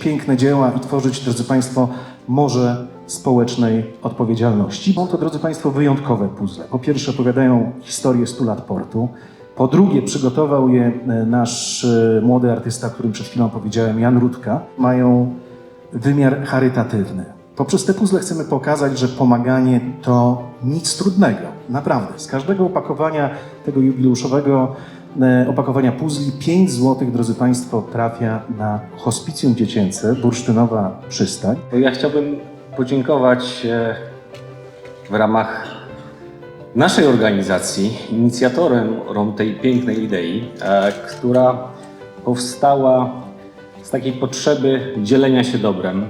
piękne dzieła i tworzyć, drodzy Państwo, morze społecznej odpowiedzialności. Są to, drodzy Państwo, wyjątkowe puzzle. Po pierwsze opowiadają historię 100 lat portu. Po drugie, przygotował je e, nasz e, młody artysta, o którym przed chwilą powiedziałem, Jan Rudka. Mają wymiar charytatywny. Poprzez te puzzle chcemy pokazać, że pomaganie to nic trudnego. Naprawdę. Z każdego opakowania tego jubileuszowego opakowania puzli 5 zł, drodzy Państwo, trafia na hospicjum dziecięce Bursztynowa Przystań. Ja chciałbym podziękować e, w ramach naszej organizacji inicjatorem tej pięknej idei, e, która powstała z takiej potrzeby dzielenia się dobrem.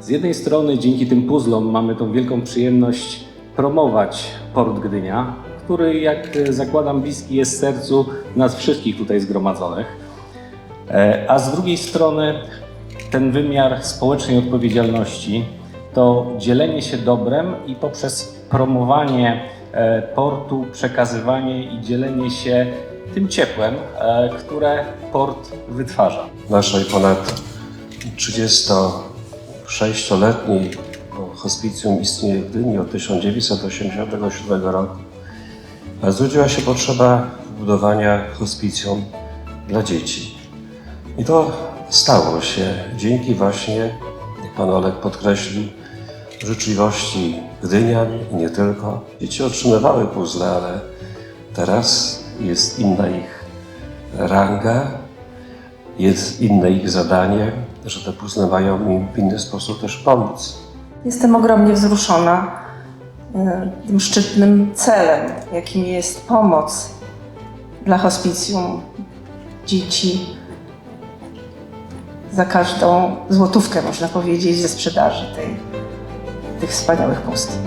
Z jednej strony dzięki tym puzzlom mamy tą wielką przyjemność promować port Gdynia, który jak e, zakładam bliski jest sercu nas wszystkich tutaj zgromadzonych. E, A z drugiej strony ten wymiar społecznej odpowiedzialności to dzielenie się dobrem i poprzez promowanie e, portu, przekazywanie i dzielenie się tym ciepłem, które port wytwarza. naszej ponad 36-letniej hospicjum istnieje w Gdyni od 1987 roku. Zrodziła się potrzeba budowania hospicjum dla dzieci. I to stało się dzięki właśnie, jak Pan Olek podkreślił, życzliwości Gdynian i nie tylko. Dzieci otrzymywały puzzle, ale teraz jest inna ich ranga, jest inne ich zadanie, że te puzzle mają im w inny sposób też pomóc. Jestem ogromnie wzruszona tym szczytnym celem, jakim jest pomoc dla hospicjum dzieci za każdą złotówkę, można powiedzieć, ze sprzedaży tej, tych wspaniałych pust.